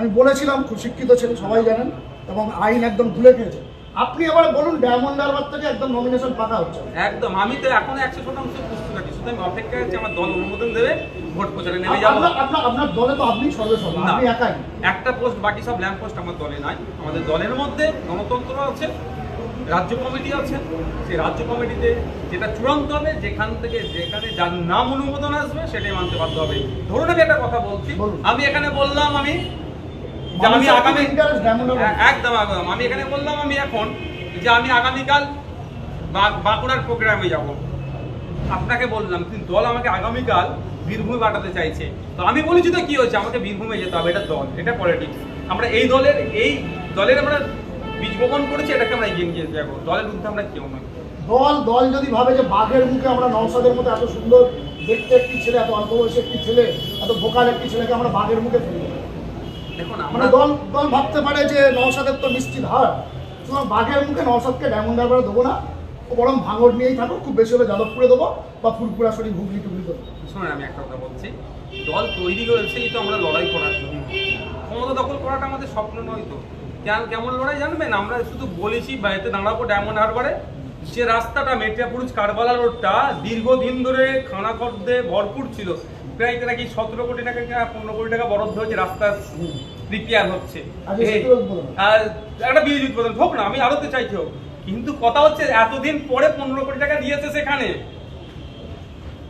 আমি বলেছিলাম খুব শিক্ষিত ছেলে সবাই জানেন এবং আইন একদম ভুলে খেয়েছে আপনি আবার বলুন ডায়মন্ড হারবার থেকে একদম নমিনেশন পাকা হচ্ছে একদম আমি তো এখন একশো শতাংশ প্রস্তুত আছি শুধু আমি অপেক্ষায় আছি আমার দল অনুমোদন দেবে ভোট প্রচারে নেমে যাব আপনার আপনার দলে তো আপনি সর্বেসর্বা। আপনি একাই একটা পোস্ট বাকি সব ল্যাম্প পোস্ট আমার দলে নাই আমাদের দলের মধ্যে গণতন্ত্র আছে রাজ্য কমিটি আছে সেই রাজ্য কমিটিতে যেটা চূড়ান্ত হবে যেখান থেকে যেখানে যার নাম অনুমোদন আসবে সেটাই মানতে বাধ্য হবে ধরুন আমি একটা কথা বলছি। আমি এখানে বললাম আমি যে আমি আগামী একদম একদম। এখানে বললাম আমি এখন যে আমি আগামীকাল বাঁকুড়ার প্রোগ্রামে যাব। আপনাকে বললাম কিন্তু দল আমাকে আগামীকাল বীরভূমে পাঠাতে চাইছে। তো আমি বলেছি তো কি হয়েছে আমাকে বীরভূমে যেতে হবে এটা দল এটা পলিটিক্স আমরা এই দলের এই দলের আমরা বীজ বপন করেছি এটাকে আমরা এগিয়ে নিয়ে যাব। দলের বিরুদ্ধে আমরা কেউ নয় দল দল যদি ভাবে যে বাঘের মুখে আমরা নওসাদের মতো এত সুন্দর দেখতে একটি ছেলে এত অল্প বয়সী একটি ছেলে এত ভোকাল একটি ছেলেকে আমরা বাঘের মুখে ফেলি দেখুন মানে আমরা দল দল ভাবতে পারে যে তো নিশ্চিত হার। সুতরাং বাঘের মুখে নওসাদকে ডায়মন্ড হারবারে দেবো না। ও বরং ভাঙড় নিয়েই থাকো খুব বেশি হলে যাদবপুরে দেবো বা শরীর হুগলি টুগলি দেবো। শোনেন আমি একটা কথা বলছি। দল তৈরি তো আমরা লড়াই করার জন্য। ক্ষমতা দখল করাটা আমাদের স্বপ্ন নয় তো। কেন কেমন লড়াই জানবেন? আমরা শুধু বলেছি বাড়িতে দাঁড়াবো ডায়মন্ড হারবারে। যে রাস্তাটা মেটিয়াপুরুষ কারবালা রোডটা দীর্ঘদিন ধরে খানাখর্দে ভরপুর ছিল। প্রায় নাকি সতেরো কোটি টাকা পনেরো কোটি টাকা বরাদ্দ হয়েছে রাস্তা রিপেয়ার হচ্ছে। আর একটা বিদ্যুৎ উৎপাদন হোক না আমি আরও তো চাইছি হোক। কিন্তু কথা হচ্ছে এতদিন পরে পনেরো কোটি টাকা দিয়েছে সেখানে।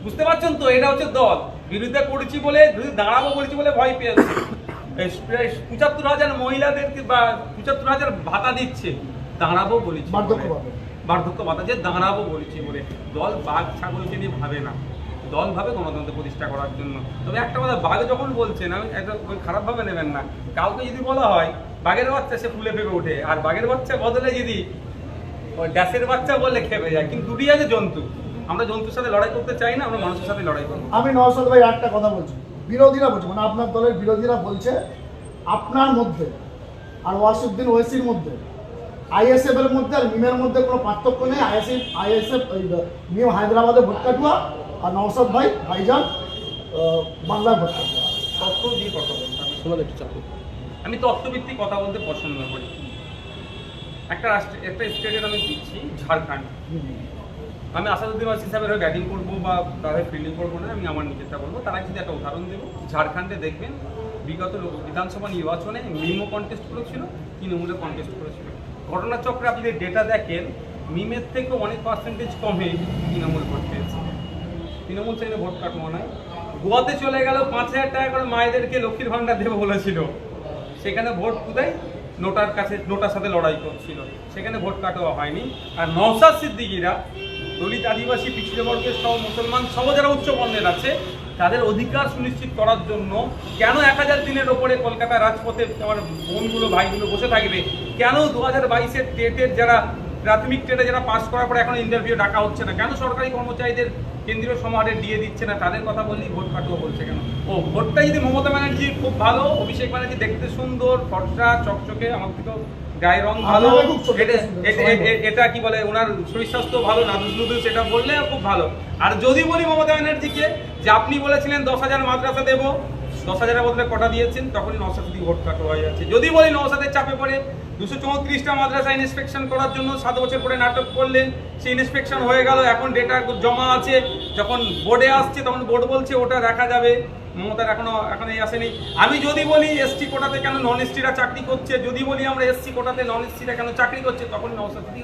বুঝতে পারছেন তো? এটা হচ্ছে দল। বিরোধিতা করেছি বলে দাঁড়াবো বলেছি বলে ভয় পেয়েছে পঁচাত্তর হাজার মহিলাদেরকে বা পঁচাত্তর হাজার ভাতা দিচ্ছে। দাঁড়াবো বলেছি। বলে। বার্ধক্য ভাতা। যে দাঁড়াবো বলেছি বলে। দল বাঘ ছাগলকে নিয়ে ভাবে না। দল ভাবে গণতন্ত্র প্রতিষ্ঠা করার জন্য। তবে একটা কথা, বাঘ যখন বলছেন আমি একটা খারাপভাবে নেবেন না। কাউকে যদি বলা হয়, বাঘের বাচ্চা সে ফুলে ফেপে ওঠে, আর বাঘের বাচ্চা বদলে যদি ড্যাসের বাচ্চা বললে খেপে যায়, কিন্তু দুটি আছে জন্তু। আমরা জন্তুর সাথে লড়াই করতে চাই না, আমরা মানুষের সাথে লড়াই করব। আমি নওসাদ ভাই একটা কথা বলছি। বিরোধীরা বলছে মানে আপনার দলের বিরোধীরা বলছে, আপনার মধ্যে, আর ওয়াসুদ্দিন ওয়েসির মধ্যে আইএসএফ এর মধ্যে আর মিমের মধ্যে কোনো পার্থক্য নেই। আইএসএফ আইএসএফ মিম হায়দ্রাবাদে ভোট কাটুয়া আর নওসাদ ভাই ভাইজান বাংলার ভোট কাটুয়া। তথ্য দিয়ে কথা বলতে আমি তথ্যভিত্তিক কথা বলতে পছন্দ করি। একটা রাষ্ট্র একটা স্টেটের আমি দিচ্ছি ঝাড়খণ্ড। আমি আসাদুদ্দিন ওয়াসি সাহেবের হয়ে ব্যাটিং করব বা তাদের ফিল্ডিং করব না আমি আমার নিজেরটা বলব। তারা যদি একটা উদাহরণ দেবো ঝাড়খণ্ডে দেখবেন বিগত লোক- বিধানসভা নির্বাচনে মিমো কন্টেস্ট করেছিল তৃণমূলে কন্টেস্ট করেছিল। ঘটনাচক্রে আপনি যদি ডেটা দেখেন, মিমের থেকে অনেক পার্সেন্টেজ কমে তৃণমূল ভোট পেয়েছে। তৃণমূল থেকে ভোট কাটবো না। গোয়াতে চলে গেল, পাঁচ হাজার টাকা করে মায়েদেরকে লক্ষ্মীর ভাণ্ডার দেবো বলেছিল। সেখানে ভোট কোথায়? নোটার কাছে, নোটার সাথে লড়াই করছিল। সেখানে ভোট কাটোয়া হয়নি। আর নওসাদ সিদ্দিকিরা, দলিত আদিবাসী, পিছিয়ে বর্গের সহ মুসলমান সহ যারা উচ্চ বর্ণের আছে তাদের অধিকার সুনিশ্চিত করার জন্য কেন এক হাজার দিনের ওপরে কলকাতা রাজপথে আমার বোনগুলো, ভাইগুলো বসে থাকবে? কেন দু হাজার বাইশের টেটের যারা প্রাথমিক টেটে যারা পাস করার পর এখন ইন্টারভিউ ডাকা হচ্ছে না, কেন সরকারি কর্মচারীদের কেন্দ্রীয় সমাহারে দিয়ে দিচ্ছে না? তাদের কথা বললেই ভোট কাটুয়া বলছে কেন? ও, ভোটটা যদি মমতা ব্যানার্জি খুব ভালো, অভিষেক ব্যানার্জি দেখতে সুন্দর, ফর্সা, চকচকে, আমার থেকেও গায়ের রং ভালো এটা- এটা- এটা কি বলে ওনার শরীর স্বাস্থ্য ভালো নাদুস নুদুস সেটা বললে খুব ভালো। আর যদি বলি মমতা ব্যানার্জিকে যে আপনি বলেছিলেন দশ হাজার মাদ্রাসা দেবো দশ হাজারের বদলে কটা দিয়েছেন তখনই নশাদ দিকে ভোট কাটো হয়ে যাচ্ছে। যদি বলি নশাদের চাপে পড়ে দুশো চৌত্রিশটা মাদ্রাসা ইন্সপেকশন করার জন্য সাত বছর পরে নাটক করলেন সেই ইন্সপেকশন হয়ে গেল এখন ডেটা জমা আছে যখন বোর্ডে আসছে তখন বোর্ড বলছে ওটা দেখা যাবে। মমতার এখনও এখন এই আসেনি। আমি যদি বলি এসটি কোটাতে কেন নন এসটিরা চাকরি করছে যদি বলি আমরা এসসি কোটাতে নন এসটিরা কেন চাকরি করছে তখন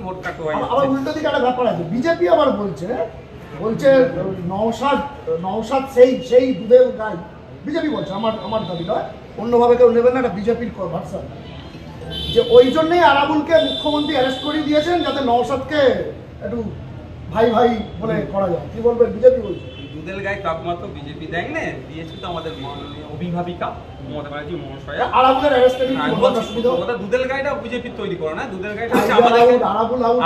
ভোট কাটো হয়ে আবার উল্টো দিকে একটা ব্যাপার আছে। বিজেপি আবার বলছে বলছে নওসাদ নওসাদ সেই সেই দুধের গাই। বিজেপি বলছে আমার আমার দাবি নয়। অন্যভাবে কেউ নেবেন না এটা বিজেপির ভার্সান যে ওই জন্যই আরাবুলকে মুখ্যমন্ত্রী অ্যারেস্ট করে দিয়েছেন যাতে নওসাদকে একটু ভাই ভাই বলে করা যায়। কি বলবেন? বিজেপি বলছে। দুধের গায়ে তকমা তো বিজেপি দেয় না দিয়েছে তো আমাদের অভিভাবিকা মমতা ব্যানার্জি মহাশয়া। ওটা দুধের গাইটা বিজেপি তৈরি করে না দুধের গাইটা হচ্ছে আমাদেরকে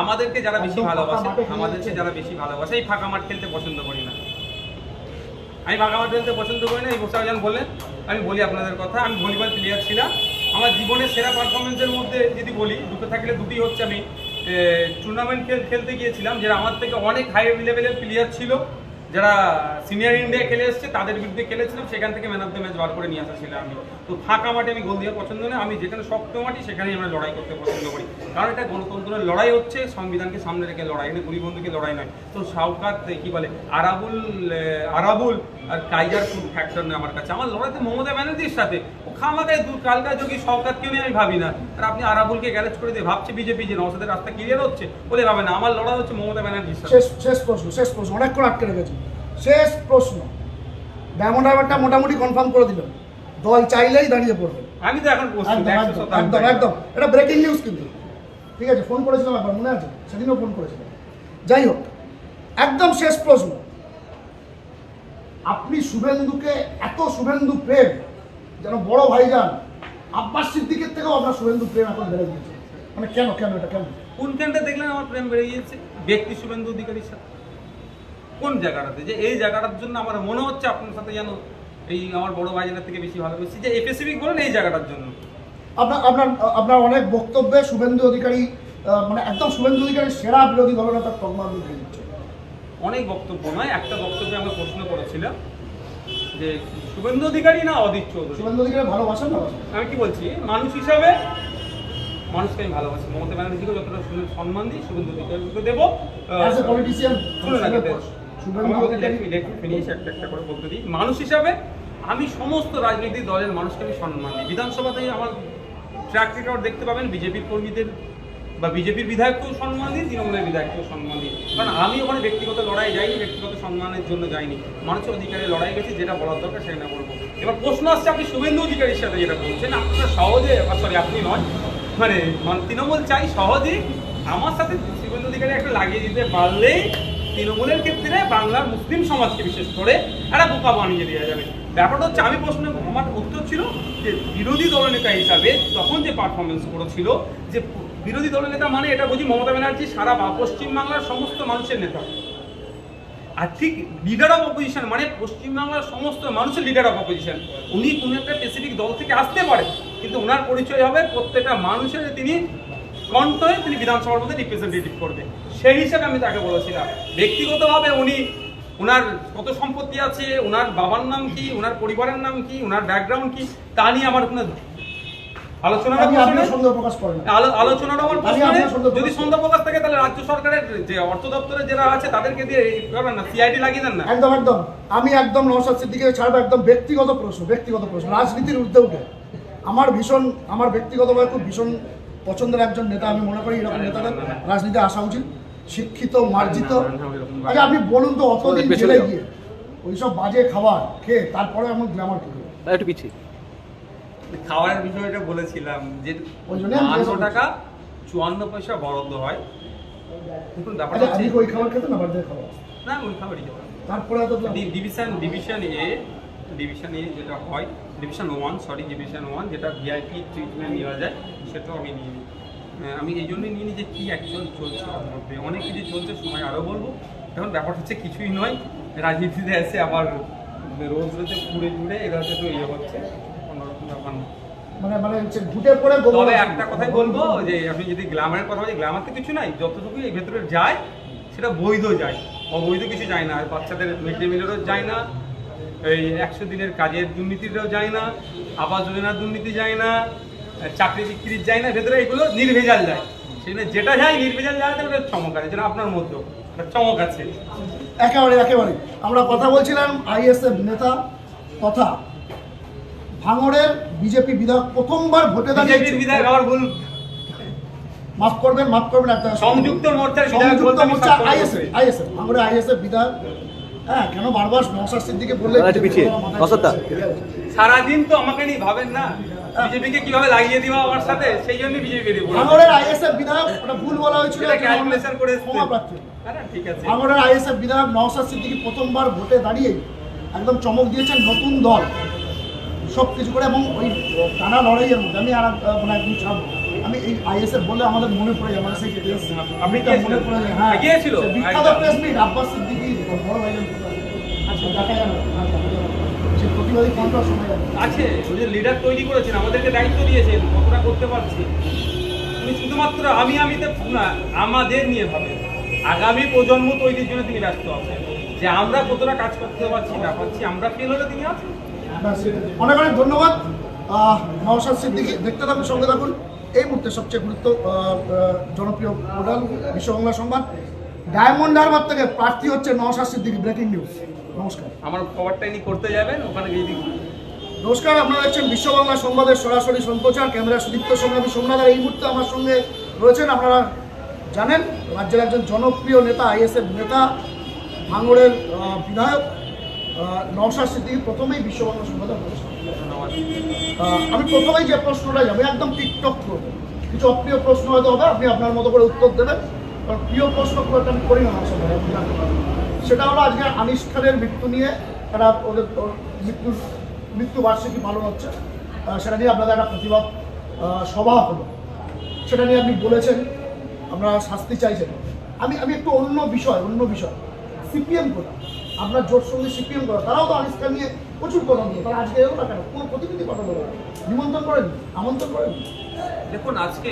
আমাদেরকে যারা বেশি ভালোবাসে আমাদেরকে যারা বেশি ভালোবাসে এই ফাঁকা মাঠ খেলতে পছন্দ করি না। আমি ফাঁকা মাঠ খেলতে পছন্দ করি না এই মোস্তাফাজান বললেন আমি বলি আপনাদের কথা আমি ভলিবল প্লেয়ার ছিলাম আমার জীবনের সেরা পারফরমেন্সের মধ্যে যদি বলি দুটো থাকলে দুটি হচ্ছে আমি টুর্নামেন্ট খেল খেলতে গিয়েছিলাম যেটা আমার থেকে অনেক হাই লেভেলের প্লেয়ার ছিল। যারা সিনিয়র ইন্ডিয়া খেলে এসেছে, তাদের বিরুদ্ধে খেলেছিলাম, সেখান থেকে ম্যান অফ দ্য ম্যাচ বার করে নিয়ে আসা ছিল আমি। তো ফাঁকা মাঠে আমি গোল দিয়ে পছন্দ নয়, আমি যেখানে শক্ত মাটি সেখানেই আমরা লড়াই করতে পছন্দ করি। কারণ এটা গণতন্ত্রের লড়াই হচ্ছে, সংবিধানকে সামনে রেখে লড়াই এটা গুলিবন্ধুকে লড়াই নয়। তো শাওকাত কি বলে, আরাবুল আরাবুল আর কাইজার ফুড ফ্যাক্টর নয় আমার কাছে। আমার লড়াইতে মমতা ব্যানার্জির সাথে, ও খামাকায় দু কালকা যোগী শওকাতকে নিয়ে আমি ভাবি না। আর আপনি আরাবুলকে গ্যারেজ করে দিয়ে ভাবছে বিজেপি যে নওসাদের রাস্তা ক্লিয়ার হচ্ছে, বলে ভাবে না, আমার লড়াই হচ্ছে মমতা ব্যানার্জির সাথে। শেষ প্রশ্ন শেষ প্রশ্ন, অনেকক্ষণ আটকে রেখেছি। শেষ প্রশ্ন। ডায়মন্ড হারবারটা মোটামুটি কনফার্ম করে দিল। দল চাইলেই দাঁড়িয়ে পড়বে। আমি তো এখন একদম একদম এটা ব্রেকিং নিউজ কিন্তু। ঠিক আছে ফোন করেছিলাম একবার মনে আছে? সেদিনও ফোন করেছিলাম। যাই হোক একদম শেষ প্রশ্ন। আপনি শুভেন্দুকে এত শুভেন্দু প্রেম যেন বড় ভাই যান আব্বাস সিদ্দিকের থেকেও আপনার শুভেন্দু প্রেম এখন বেড়ে গিয়েছে। মানে কেন কেন এটা কেন? কোনখানটা দেখলেন আমার প্রেম বেড়ে গিয়েছে? ব্যক্তি শুভেন্দু অধিকারীর সাথে। কোন জায়গাটাতে? যে এই জায়গাটার জন্য আমার মনে হচ্ছে আপনার সাথে যেন এই আমার বড় ভাইজানের থেকে বেশি ভালোবেসি যে স্পেসিফিক বলেন এই জায়গাটার জন্য। আপনার আপনার আপনার অনেক বক্তব্যে শুভেন্দু অধিকারী মানে একদম শুভেন্দু অধিকারীর সেরা বিরোধী দলনেতার তকমা দিয়ে দিচ্ছে। অনেক বক্তব্য নয় একটা বক্তব্যে আমরা প্রশ্ন করেছিলাম যে শুভেন্দু অধিকারী না অদিত চৌধুরী? শুভেন্দু অধিকারী ভালোবাসেন না আমি কি বলছি? মানুষ হিসাবে মানুষকে আমি ভালোবাসি। মমতা ব্যানার্জিকে যতটা শুনে সম্মান দিই শুভেন্দু অধিকারীকে দেবো। As মানুষ হিসাবে আমি সমস্ত রাজনৈতিক দলের মানুষকে আমি সম্মান দিই। বিধানসভাতেই আমার ট্র্যাক রেকর্ড দেখতে পাবেন বিজেপির কর্মীদের বা বিজেপির বিধায়ককেও সম্মান দিই তৃণমূলের বিধায়ককেও সম্মান দিই। কারণ আমি ওখানে ব্যক্তিগত লড়াই যাইনি ব্যক্তিগত সম্মানের জন্য যাইনি। মানুষের অধিকারে লড়াই গেছি যেটা বলার দরকার সেটা বলব এবার প্রশ্ন আসছে আপনি শুভেন্দু অধিকারীর সাথে যেটা বলছেন আপনারা সহজে সরি আপনি নয় মানে মানে তৃণমূল চাই সহজেই আমার সাথে শুভেন্দু অধিকারী একটা লাগিয়ে দিতে পারলেই তৃণমূলের ক্ষেত্রে বাংলার মুসলিম সমাজকে বিশেষ করে একটা বোকা বানিয়ে দেওয়া যাবে। ব্যাপারটা হচ্ছে, আমি প্রশ্ন আমার উত্তর ছিল যে বিরোধী দলনেতা হিসাবে তখন যে পারফরমেন্স করেছিল, যে বিরোধী দলনেতা মানে এটা বুঝি মমতা ব্যানার্জি, সারা বা- পশ্চিমবাংলার সমস্ত মানুষের নেতা। আর ঠিক লিডার অফ অপোজিশন মানে পশ্চিমবাংলার সমস্ত মানুষের লিডার অফ অপোজিশন উনি কোনো একটা স্পেসিফিক দল থেকে আসতে পারে কিন্তু ওনার পরিচয় হবে প্রত্যেকটা মানুষের, তিনি হয়ে তিনি বিধানসভার মধ্যে রিপ্রেজেন্টেটিভ করবে। সেই হিসাবে আমি তাকে বলেছিলাম। ব্যক্তিগতভাবে উনি ওনার কত সম্পত্তি আছে ওনার বাবার নাম কি ওনার পরিবারের নাম কি ওনার ব্যাকগ্রাউন্ড কি তা নিয়ে আমার কোনো আমার আমি প্রশ্ন আপনার নেই। সন্দেহ যদি প্রকাশ সন্দেহ প্রকাশ থাকে তাহলে রাজ্য সরকারের যে অর্থ দপ্তরে যারা আছে তাদেরকে দিয়ে না। সিআইডি লাগিয়ে দেন না। একদম একদম। আমি একদম নওশাদ সিদ্দিকে ছাড়বো একদম ব্যক্তিগত প্রশ্ন ব্যক্তিগত প্রশ্ন। রাজনীতির আমার ভীষণ আমার ব্যক্তিগতভাবে খুব ভীষণ পছন্দের একজন নেতা আমি মনে করি এরকম নেতাদের রাজনীতি আসা উচিত শিক্ষিত মার্জিত। আচ্ছা আপনি বলুন তো অতদিন জেলে গিয়ে ওইসব বাজে খাবার খেয়ে তারপরে আমার গ্ল্যামার কি? একটু পিছিয়ে। খাওয়ার বিষয়টা বলেছিলাম যে পাঁচশো টাকা চুয়ান্ন পয়সা বরাদ্দ হয়। দেখুন ব্যাপারটা আচ্ছা ওই খাবার খেতে না বাড়িতে খাবার? না ওই খাবারই। তারপরে ডিভিশন ডিভিশন এ ডিভিশন যেটা হয় division one sorry division one যেটা ভিআইপি ট্রিটমেন্ট নেওয়া যায় সেটাও আমি নিয়ে নিই। আমি এই জন্যই নিয়ে নিই যে কী অ্যাকচুয়াল চলছে ওর মধ্যে। অনেক কিছু চলছে সময় আরও বলব। এখন ব্যাপার হচ্ছে কিছুই নয় রাজনীতিতে এসে আবার রোজ রোজে ঘুরে ঘুরে এরা তো ইয়ে হচ্ছে কোনোরকম ব্যাপার না। মানে মানে হচ্ছে ঘুটে পড়ে তবে একটা কথাই বলব যে আপনি যদি কথা বলি তো কিছু নাই যতটুকু এই ভেতরে যায় সেটা বৈধ যায়। অবৈধ কিছু যায় না আর বাচ্চাদের মিড ডে মিলেরও যায় না এই একশো দিনের কাজের দুর্নীতিটাও যায় না আবাস যোজনার দুর্নীতি যায় না চাকরি বিক্রির যায় না ভেতরে এগুলো নির্ভেজাল যায়। সেখানে যেটা যায় নির্ভেজাল যায় ওটা চমক আছে যেটা আপনার মধ্যেও চমক আছে। একেবারে একেবারে। আমরা কথা বলছিলাম আইএসএফ নেতা তথা ভাঙড়ের বিজেপি বিধায়ক প্রথমবার ভোটে দাঁড়িয়ে বিধায়ক আবার ভুল। মাফ করবেন মাফ করবেন একটা সংযুক্ত মোর্চার বিধায়ক সংযুক্ত মোর্চা আইএসএফ আইএসএফ ভাঙড়ের আইএসএফ বিধায়ক। হ্যাঁ কেন বারবার সিদ্দিকে বললে একটু পিছিয়ে। নওশাদ সারাদিন তো আমাকে নিয়ে ভাবেন না। বিজেপিকে কীভাবে লাগিয়ে দিবা আমার সাথে সেই জন্য বিজেপি বেরিয়ে পড়েছে। ভাঙড়ের আইএসএফ বিধায়ক ওটা ভুল বলা হয়েছিল এটা ক্যালকুলেশন করে ক্ষমা প্রার্থী। হ্যাঁ ঠিক আছে। ভাঙড়ের আইএসএফ বিধায়ক নওশাদ সিদ্দিকি প্রথমবার ভোটে দাঁড়িয়ে একদম চমক দিয়েছেন নতুন দল। সব কিছু করে এবং ওই টানা লড়াইয়ের মধ্যে আমি আর মানে একদম ছাড়বো আমি এই আইএসএফ বলে আমাদের মনে পড়ে যায়, আমাদের সেই আপনি মনে পড়ে যায়, হ্যাঁ। গিয়েছিল? সেই বিখ্যাত প্রেস মিট আব্বাস সিদ্দিকি আগামী প্রজন্ম তৈরির জন্য তিনি ব্যস্ত আছেন। যে আমরা কতটা কাজ করতে পারছি, না পারছি, আমরা ফেল হলে তিনি আছেন? অনেক অনেক ধন্যবাদ। দেখতে থাকুন, সঙ্গে থাকুন। এই মুহূর্তে সবচেয়ে গুরুত্ব জনপ্রিয় পোর্টাল বিশ্ব বাংলা সংবাদ। ডায়মন্ড হারবার থেকে প্রার্থী হচ্ছে নওশাদ সিদ্দিকী ব্রেকিং নিউজ নমস্কার। আমার খবরটা ইনি করতে যাবেন ওখানে গিয়ে নমস্কার আপনারা দেখছেন বিশ্ব বাংলা সংবাদের সরাসরি সম্প্রচার ক্যামেরা সুদীপ্ত সংগ্রামী সোমনাথ এই মুহূর্তে আমার সঙ্গে রয়েছেন আপনারা জানেন রাজ্যের একজন জনপ্রিয় নেতা আইএসএফ নেতা ভাঙড়ের বিধায়ক নওশাদ সিদ্দিকী। প্রথমেই বিশ্ব বাংলা সংবাদে নমস্কার। ধন্যবাদ আহ, আমি প্রথমেই যে প্রশ্নটা যাব একদম টিকটক করব কিছু অপ্রিয় প্রশ্ন হয়তো হবে আপনি আপনার মতো করে উত্তর দেবেন। কারণ প্রিয় প্রশ্ন একটা আমি করি না। সেটা হলো আজকে আনিস খানের মৃত্যু নিয়ে একটা ওদের মৃত্যুর মৃত্যু বার্ষিকী পালন হচ্ছে। সেটা নিয়ে আপনাদের একটা প্রতিবাদ সভা হলো। সেটা নিয়ে আপনি বলেছেন, আমরা শাস্তি চাইছেন আমি আমি একটু অন্য বিষয় অন্য বিষয়। সিপিএম করা আপনার জোট সঙ্গে সিপিএম করা তারাও তো আনিস খান নিয়ে প্রচুর কথা বলতো তারা আজকে না কেন? কোনো প্রতিনিধি কথা বলে না। নিমন্ত্রণ করেন আমন্ত্রণ করেন দেখুন, আজকে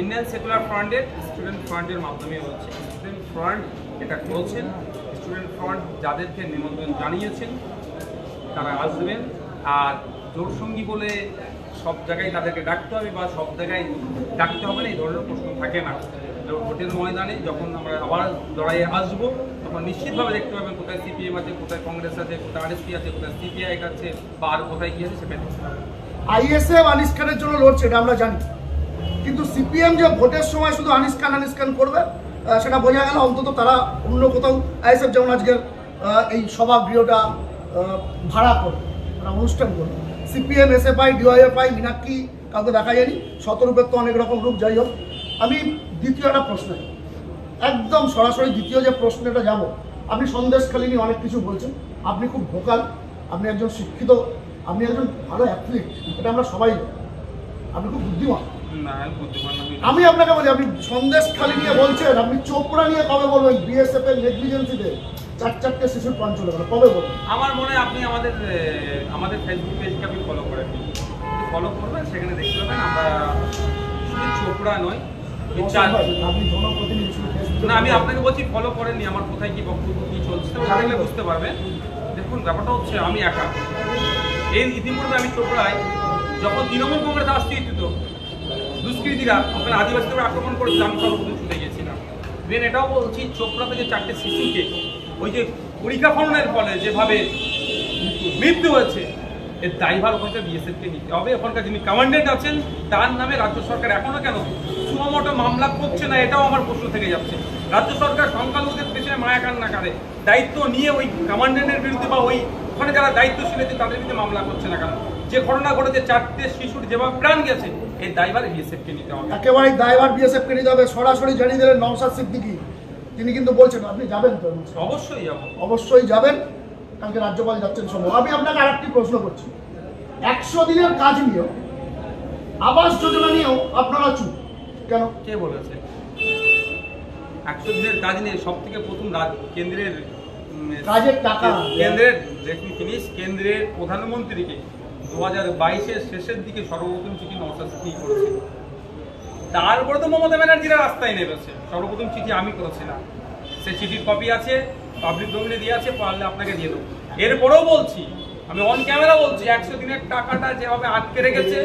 ইন্ডিয়ান সেকুলার ফ্রন্টের স্টুডেন্ট ফ্রন্টের মাধ্যমে হচ্ছে স্টুডেন্ট ফ্রন্ট এটা করেছেন। স্টুডেন্ট ফ্রন্ট যাদেরকে নিমন্ত্রণ জানিয়েছেন, তারা আসবেন। আর জোর সঙ্গী বলে সব জায়গায় তাদেরকে ডাকতে হবে বা সব জায়গায় ডাকতে হবে না, এই ধরনের প্রশ্ন থাকে না। ভোটের ময়দানে যখন আমরা আবার লড়াইয়ে আসব, তখন নিশ্চিতভাবে দেখতে পাবেন কোথায় সিপিএম আছে, কোথায় কংগ্রেস আছে, কোথায় আরএসপি আছে, কোথায় সিপিআই আছে, বা আর কোথায় কি আছে সেটা আইএসএফ আনিস খানের জন্য লড়ছে, এটা আমরা জানি। কিন্তু সিপিএম যে ভোটের সময় শুধু আনিস খান আনিস খান করবে সেটা বোঝা গেল অন্তত তারা অন্য কোথাও আইএসএফ যেমন আজকের এই সভাগৃহটা আহ, ভাড়া করবে তারা অনুষ্ঠান করবে। সিপিএম এসএফআই ডিওয়াইএফআই মিনাক্ষী কাউকে দেখা যায়নি শতরূপের তো অনেক রকম রূপ যাই হোক। আমি দ্বিতীয় একটা প্রশ্ন একদম সরাসরি দ্বিতীয় যে প্রশ্নটা যাব আপনি সন্দেশখালী অনেক কিছু বলছেন আপনি খুব ভোকাল আপনি একজন শিক্ষিত আপনি একজন ভালো অ্যাথলিট এটা আমরা সবাই আপনি খুব বুদ্ধিমান। আমি আমি আপনাকে বলি আপনি সন্দেশ খালি নিয়ে বলছেন আপনি চোপড়া নিয়ে কবে বলবেন? বিএসএফ এর নেগলিজেন্সিতে চার চারটে শিশুর প্রাণ চলে গেল কবে বলবেন? আমার মনে হয় আপনি আমাদের আমাদের ফেসবুক পেজকে আপনি ফলো করেন। ফলো করবেন সেখানে দেখতে পাবেন আমরা শুধু চোপড়া নয় না আমি আপনাকে বলছি ফলো করেননি আমার কোথায় কি বক্তব্য কি চলছে দেখলে বুঝতে পারবেন। দেখুন ব্যাপারটা হচ্ছে আমি একা। এই ইতিমধ্যে আমি চোপড়ায় যখন তৃণমূল কংগ্রেস আসতে তো দুষ্কৃতীরা ওখানে আদিবাসীদের আক্রমণ করেছিল আমি সর্বপ্রথম ছুটে গেছিলাম দেন এটাও বলছি চোপড়াতে যে চারটে শিশুকে ওই যে পরীক্ষা খননের ফলে যেভাবে মৃত্যু হয়েছে, এর দায়ভার ওখানকার বিএসএফকে নিতে হবে। ওখানকার যিনি কমান্ডেন্ট আছেন, তার নামে রাজ্য সরকার এখনও কেন সুমোটো মামলা করছে না, এটাও আমার প্রশ্ন থেকে যাচ্ছে। রাজ্য সরকার সংখ্যালঘুদের পেছনে মায়া কান্না করে, দায়িত্ব নিয়ে ওই কমান্ডেন্টের বিরুদ্ধে বা ওই ওখানে যারা দায়িত্বশীল আছে, তাদের বিরুদ্ধে মামলা করছে না কেন? যে ঘটনা ঘটেছে, চারটে শিশুর যেভাবে প্রাণ গেছে এই দায়ভার বিএসএফকে নিতে হবে। একেবারে দায়ভার বিএসএফ কে নিতে হবে। সরাসরি জানিয়ে দিলেন নওশাদ সিদ্দিকী। তিনি কিন্তু বলছেন আপনি যাবেন তো? অবশ্যই যাব। অবশ্যই যাবেন। কালকে রাজ্যপাল যাচ্ছেন সম্ভব। আমি আপনাকে আরেকটি প্রশ্ন করছি। একশো দিনের কাজ নিয়েও আবাস যোজনা নিয়েও আপনারা চুপ। কেন? কে বলেছে? একশো দিনের কাজ নিয়ে সব থেকে প্রথম কেন্দ্রের কাজের টাকা। কেন্দ্রের জিনিস কেন্দ্রের প্রধানমন্ত্রীকে দু হাজার বাইশের শেষের দিকে সর্বপ্রথম চিঠি নওশাদ সিদ্দিকী করেছিল। তারপরে তো মমতা ব্যানার্জিরা রাস্তায় নেমেছে। সর্বপ্রথম চিঠি আমি করেছিলাম। সে চিঠির কপি আছে পাবলিক ডোমিনে দিয়ে আছে, পারলে আপনাকে দিয়ে দেবো। এরপরেও বলছি, আমি অন ক্যামেরা বলছি, একশো দিনের টাকাটা যেভাবে আটকে রেখেছে,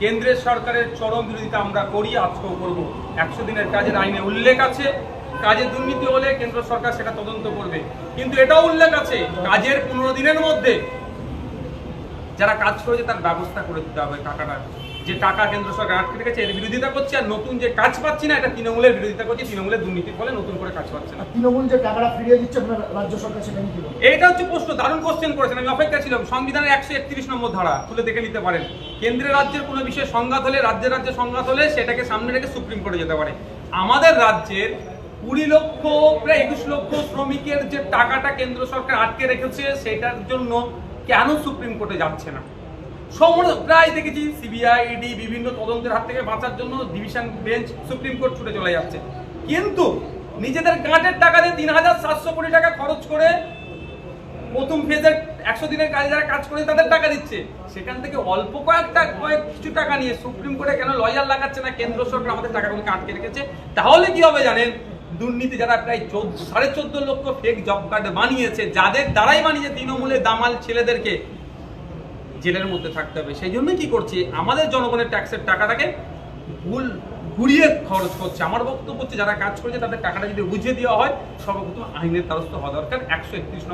কেন্দ্রের সরকারের চরম বিরোধিতা আমরা করি, আজকেও করব। একশো দিনের কাজের আইনে উল্লেখ আছে। কাজে দুর্নীতি হলে কেন্দ্র সরকার সেটা তদন্ত করবে। কিন্তু এটাও উল্লেখ আছে, কাজের পনেরো দিনের মধ্যে যারা কাজ করেছে তার ব্যবস্থা করে দিতে হবে টাকাটা। যে টাকা কেন্দ্র সরকার আটকে রেখেছে এর বিরোধিতা করছে আর নতুন যে কাজ পাচ্ছি না এটা তৃণমূলের বিরোধিতা করছে তৃণমূলের দুর্নীতির ফলে নতুন করে কাজ পাচ্ছে না। তৃণমূল যে টাকাটা ফিরিয়ে দিচ্ছে আপনার রাজ্য সরকার সেটা কি? এইটা হচ্ছে প্রশ্ন দারুণ কোশ্চেন করেছেন আমি অপেক্ষা ছিলাম। সংবিধানের একশো একত্রিশ নম্বর ধারা খুলে দেখে নিতে পারেন। কেন্দ্রের রাজ্যের কোনো বিষয়ে সংঘাত হলে রাজ্যের রাজ্যে সংঘাত হলে সেটাকে সামনে রেখে সুপ্রিম কোর্টে যেতে পারে। আমাদের রাজ্যের কুড়ি লক্ষ প্রায় একুশ লক্ষ শ্রমিকের যে টাকাটা কেন্দ্র সরকার আটকে রেখেছে সেটার জন্য কেন সুপ্রিম কোর্টে যাচ্ছে না? সমস্ত প্রায় দেখেছি সিবিআই ইডি বিভিন্ন তদন্তের হাত থেকে বাঁচার জন্য ডিভিশন বেঞ্চ, সুপ্রিম কোর্ট ছুটে চলে যাচ্ছে। কিন্তু নিজেদের গাঁটের টাকা দিয়ে তিন হাজার সাতশো কোটি টাকা খরচ করে প্রথম ফেজের একশো দিনের কাজে যারা কাজ করে তাদের টাকা দিচ্ছে। সেখান থেকে অল্প কয়েকটা কয়েক কিছু টাকা নিয়ে সুপ্রিম কোর্টে কেন লয়ার লাগাচ্ছে না? কেন্দ্র সরকার আমাদের টাকাগুলোকে আটকে রেখেছে। তাহলে কি হবে জানেন? দুর্নীতি যারা প্রায় চোদ্দ, সাড়ে চোদ্দ লক্ষ ফেক জব কার্ড বানিয়েছে, যাদের দ্বারাই বানিয়েছে তৃণমূলে দামাল ছেলেদেরকে, জেলের মধ্যে থাকতে হবে। সেই জন্য কি করছে? আমাদের জনগণের ট্যাক্সের টাকাটাকে ভুল, ঘুরিয়ে খরচ করছে। আমার বক্তব্য হচ্ছে, যারা কাজ করছে, তাদের টাকাটা যদি বুঝিয়ে দেওয়া হয়, সর্বপ্রথম আইনের দ্বারস্থ হওয়া দরকার। একশো একত্রিশ